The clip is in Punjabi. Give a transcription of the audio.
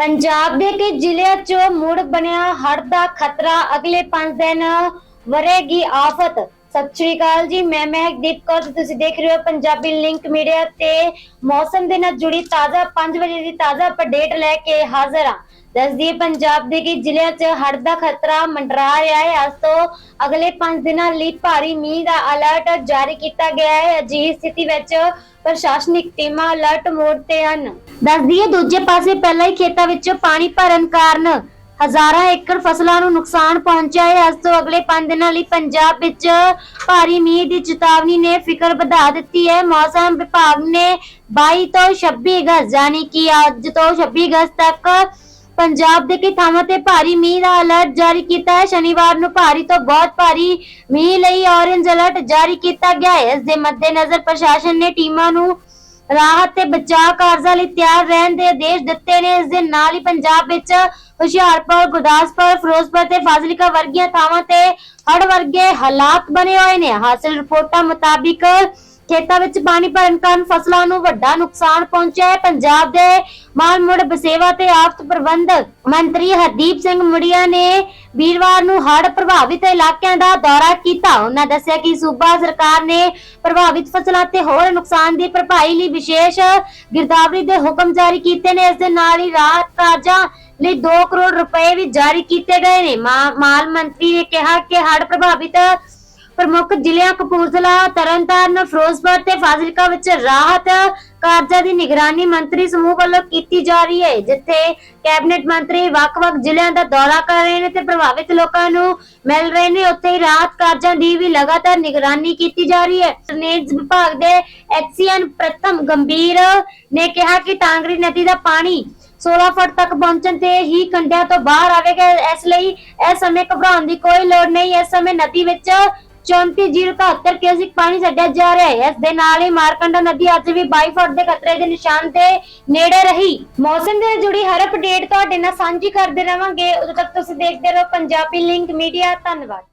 ਪੰਜਾਬ ਦੇ ਕਈ ਜ਼ਿਲ੍ਹਿਆਂ 'ਚ ਮੁੜ ਬਣਿਆ ਹੜ੍ਹ ਦਾ ਖਤਰਾ ਅਗਲੇ 5 ਦਿਨ ਵਰੇਗੀ ਆਫਤ। ਸਤਿ ਸ਼੍ਰੀ ਅਕਾਲ ਜੀ, ਮੈਂ ਮਹਿਕਦੀਪ ਕੌਰ, ਤੇ ਤੁਸੀਂ ਦੇਖ ਰਹੇ ਹੋ ਪੰਜਾਬੀ ਲਿੰਕ ਮੀਡੀਆ ਤੇ ਮੌਸਮ ਦੇ ਨਾਲ ਜੁੜੀ ਤਾਜ਼ਾ 5 ਵਜੇ ਦੀ ਤਾਜ਼ਾ ਅਪਡੇਟ ਲੈ ਕੇ ਹਾਜ਼ਰ ਹਾਂ। ਦੱਸ ਪੰਜਾਬ ਦੇ ਕਈ ਜ਼ਿਲ੍ਹਿਆਂ 'ਚ ਹੜ੍ਹ ਦਾ ਖਤਰਾ ਮੰਡਰਾ ਰਿਹਾ ਹੈ। ਅੱਜ ਤੋਂ ਅਗਲੇ 5 ਦਿਨਾਂ ਲਈ ਭਾਰੀ ਮੀਂਹ ਦਾ ਅਲਰਟ ਜਾਰੀ ਕੀਤਾ ਗਿਆ ਹੈ। ਅਜਿਹੀ ਸਥਿਤੀ ਵਿੱਚ ਪ੍ਰਸ਼ਾਸਨਿਕ ਟੀਮਾਂ ਅਲਰਟ ਮੋਡ ਤੇ ਹਨ ਦੱਸ ਦੂਜੇ ਪਾਸੇ ਪਹਿਲਾਂ ਹੀ ਖੇਤਾਂ ਵਿੱਚ ਪਾਣੀ ਭਰਨ ਕਾਰਨ ਹਜ਼ਾਰਾਂ ਏਕੜ ਫਸਲਾਂ ਨੂੰ ਨੁਕਸਾਨ ਪਹੁੰਚਿਆ ਹੈ। ਅੱਜ ਤੋਂ ਅਗਲੇ 5 ਦਿਨਾਂ ਲਈ ਪੰਜਾਬ ਵਿੱਚ ਭਾਰੀ ਮੀਂਹ ਦੀ ਚੇਤਾਵਨੀ ਨੇ ਫਿਕਰ ਵਧਾ ਦਿੱਤੀ ਹੈ। ਮੌਸਮ ਵਿਭਾਗ ਨੇ 22 ਤੋਂ 26 ਅਗਸਤ ਯਾਨੀ ਕਿ ਅੱਜ ਤੋਂ 26 ਅਗਸਤ ਤੱਕ ਪੰਜਾਬ ਦੇ ਕਈ ਥਾਵਾਂ ਤੇ ਭਾਰੀ ਮੀਂਹ ਦਾ ਅਲਰਟ ਜਾਰੀ ਕੀਤਾ ਹੈ। ਸ਼ਨੀਵਾਰ ਨੂੰ ਭਾਰੀ ਤੋਂ ਬਹੁਤ ਭਾਰੀ ਮੀਂਹ ਲਈ ਔਰੇਂਜ ਅਲਰਟ ਜਾਰੀ ਕੀਤਾ ਗਿਆ ਹੈ। ਇਸ ਦੇ ਮੱਦੇਨਜ਼ਰ ਪ੍ਰਸ਼ਾਸਨ ਨੇ ਟੀਮਾਂ ਨੂੰ ਰਾਹਤ ਤੇ ਬਚਾਅ ਕਾਰਜਾਂ ਲਈ ਤਿਆਰ ਰਹਿਣ ਦੇ ਆਦੇਸ਼ ਦਿੱਤੇ ਨੇ। ਇਸ ਦੇ ਨਾਲ ਹੀ ਪੰਜਾਬ ਵਿੱਚ ਹੁਸ਼ਿਆਰਪੁਰ, ਗੁਰਦਾਸਪੁਰ, ਫਿਰੋਜ਼ਪੁਰ ਤੇ ਫਾਜ਼ਿਲਕਾ ਵਰਗੀਆਂ ਥਾਵਾਂ ਤੇ ਹੜ੍ਹ ਵਰਗੇ ਹਾਲਾਤ ਬਣੇ ਹੋਏ ਨੇ। ਹਾਸਲ ਰਿਪੋਰਟਾਂ ਮੁਤਾਬਿਕ ਖੇਤਾਂ ਵਿੱਚ ਪਾਣੀ ਭਰਨ ਕਾਰਨ ਫਸਲਾਂ ਨੂੰ ਵੱਡਾ ਨੁਕਸਾਨ ਪਹੁੰਚਿਆ ਹੈ। ਪੰਜਾਬ ਦੇ ਮਾਲ ਬਸੇਵਾ ਤੇ ਆਫਤ ਪ੍ਰਬੰਧਕ ਮੰਤਰੀ ਹਰਦੀਪ ਸਿੰਘ ਮੁੜੀਆ ਨੇ ਵੀਰਵਾਰ ਨੂੰ ਹੜ੍ਹ ਪ੍ਰਭਾਵਿਤ ਇਲਾਕਿਆਂ ਦਾ ਦੌਰਾ ਕੀਤਾ। ਉਹਨਾਂ ਦੱਸਿਆ ਕਿ ਸੂਬਾ ਸਰਕਾਰ ਨੇ ਪ੍ਰਭਾਵਿਤ ਫਸਲਾਂ ਤੇ ਹੋਰ ਨੁਕਸਾਨ ਦੀ ਭਰਪਾਈ ਲਈ ਵਿਸ਼ੇਸ਼ ਗਿਰਦਾਵਰੀ ਦੇ ਹੁਕਮ ਜਾਰੀ ਕੀਤੇ ਨੇ। ਇਸ ਦੇ ਨਾਲ ਹੀ ਰਾਹਤ ਕਾਰਜਾਂ ਲਈ 2 ਕਰੋੜ ਰੁਪਏ ਵੀ ਜਾਰੀ ਕੀਤੇ ਗਏ ਨੇ। ਮਾ- ਮਾਲ ਮੰਤਰੀ ਨੇ ਕਿਹਾ ਕਿ ਹੜ੍ਹ ਪ੍ਰਭਾਵਿਤ ਪ੍ਰਮੁੱਖ ਜ਼ਿਲ੍ਹਿਆਂ ਕਪੂਰਥਲਾ, ਤਰਨਤਾਰਨ, ਫਿਰੋਜ਼ਪੁਰ ਤੇ ਫਾਜ਼ਿਲਕਾ ਵਿੱਚ ਰਾਹਤ ਕਾਰਜਾਂ ਦੀ ਨਿਗਰਾਨੀ ਮੰਤਰੀ ਸਮੂਹ ਵੱਲੋਂ ਕੀਤੀ ਜਾ ਰਹੀ ਹੈ, ਜਿੱਥੇ ਕੈਬਨਿਟ ਮੰਤਰੀ ਵੱਖ-ਵੱਖ ਜ਼ਿਲ੍ਹਿਆਂ ਦਾ ਦੌਰਾ ਕਰ ਰਹੇ ਨੇ ਤੇ ਪ੍ਰਭਾਵਿਤ ਲੋਕਾਂ ਨੂੰ ਮਿਲ ਰਹੇ ਨੇ। ਉੱਥੇ ਹੀ ਰਾਹਤ ਕਾਰਜਾਂ ਦੀ ਵੀ ਲਗਾਤਾਰ ਨਿਗਰਾਨੀ ਕੀਤੀ ਜਾ ਰਹੀ ਹੈ। ਨੇਜ ਵਿਭਾਗ ਦੇ ਐਕਸੀਐਨ ਪ੍ਰਥਮ ਗੰਭੀਰ ਨੇ ਕਿਹਾ ਕਿ ਟਾਂਗਰੀ ਨਦੀ ਦਾ ਪਾਣੀ 16 ਫੁੱਟ ਤੱਕ ਪਹੁੰਚਣ ਤੇ ਹੀ ਕੰਢਿਆਂ ਤੋਂ ਬਾਹਰ ਆਵੇਗਾ। ਇਸ ਲਈ ਇਸ ਸਮੇਂ ਘਬਰਾਉਣ ਦੀ ਕੋਈ ਲੋੜ ਨਹੀਂ। ਇਸ ਸਮੇਂ ਨਦੀ ਵਿੱਚ 34.71 ਕਿਊਸਿਕ ਪਾਣੀ ਛੱਡਿਆ ਜਾ ਰਿਹਾ ਹੈ। ਇਸ ਦੇ ਨਾਲ ਹੀ ਮਾਰਕੰਡਾ ਨਦੀ ਅੱਜ ਵੀ 22 ਫੁੱਟ ਦੇ ਖਤਰੇ ਦੇ ਨਿਸ਼ਾਨ ਦੇ ਨੇੜੇ ਰਹੀ। ਮੌਸਮ ਦੇ ਜੁੜੀ ਹਰ ਅਪਡੇਟ ਤੁਹਾਡੇ ਨਾਲ ਸਾਂਝੀ ਕਰਦੇ ਰਵਾਂਗੇ। ਉਦੋਂ ਤੱਕ ਤੁਸੀਂ ਦੇਖਦੇ ਰਹੋ ਪੰਜਾਬੀ ਲਿੰਕ ਮੀਡੀਆ। ਧੰਨਵਾਦ।